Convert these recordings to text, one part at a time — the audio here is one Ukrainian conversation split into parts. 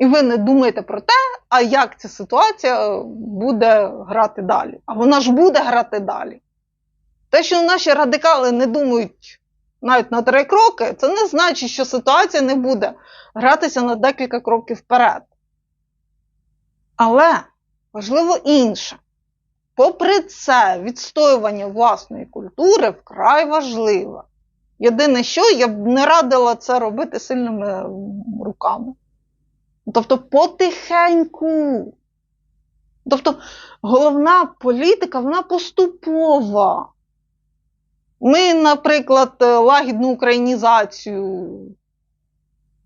І ви не думаєте про те, а як ця ситуація буде грати далі. А вона ж буде грати далі. Те, що наші радикали не думають навіть на три кроки, це не значить, що ситуація не буде гратися на декілька кроків вперед. Але важливо інше. Попри це, відстоювання власної культури вкрай важливе. Єдине, що я б не радила це робити сильними руками. Тобто потихеньку. Тобто головна політика, вона поступова. Ми, наприклад, лагідну українізацію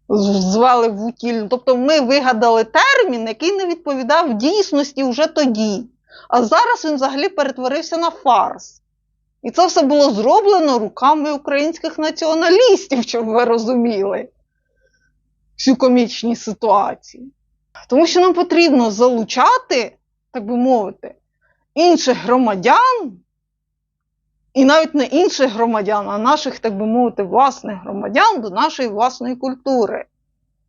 звели в утіль. Тобто ми вигадали термін, який не відповідав дійсності вже тоді. А зараз він взагалі перетворився на фарс. І це все було зроблено руками українських націоналістів, щоб ви розуміли всю комічні ситуації. Тому що нам потрібно залучати, так би мовити, інших громадян, і навіть не інших громадян, а наших, так би мовити, власних громадян до нашої власної культури.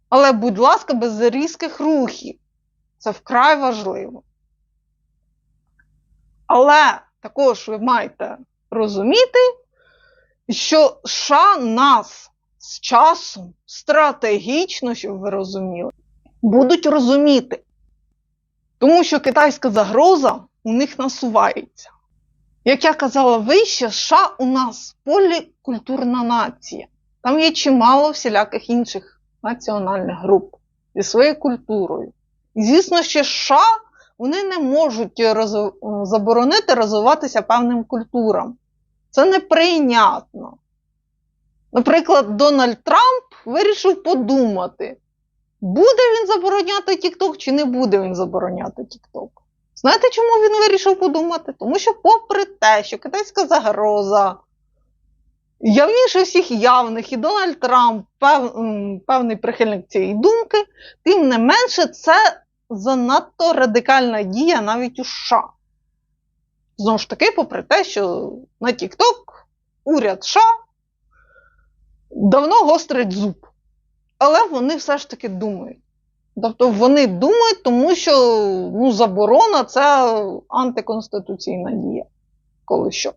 Але, будь ласка, без різких рухів. Це вкрай важливо. Але також ви маєте розуміти, що США нас з часом стратегічно, щоб ви розуміли, будуть розуміти. Тому що китайська загроза у них насувається. Як я казала вище, США у нас полікультурна нація. Там є чимало всіляких інших національних груп зі своєю культурою. І звісно, що США вони не можуть роз... заборонити розвиватися певним культурам. Це неприйнятно. Наприклад, Дональд Трамп вирішив подумати, буде він забороняти TikTok чи не буде він забороняти TikTok. Знаєте, чому він вирішив подумати? Тому що, попри те, що китайська загроза явніше всіх явних, і Дональд Трамп пев, певний прихильник цієї думки, тим не менше, це занадто радикальна дія навіть у США. Знову ж таки, попри те, що на TikTok уряд США давно гострить зуб. Але вони все ж таки думають. Тобто вони думають, тому що ну, заборона це антиконституційна дія. Коли що.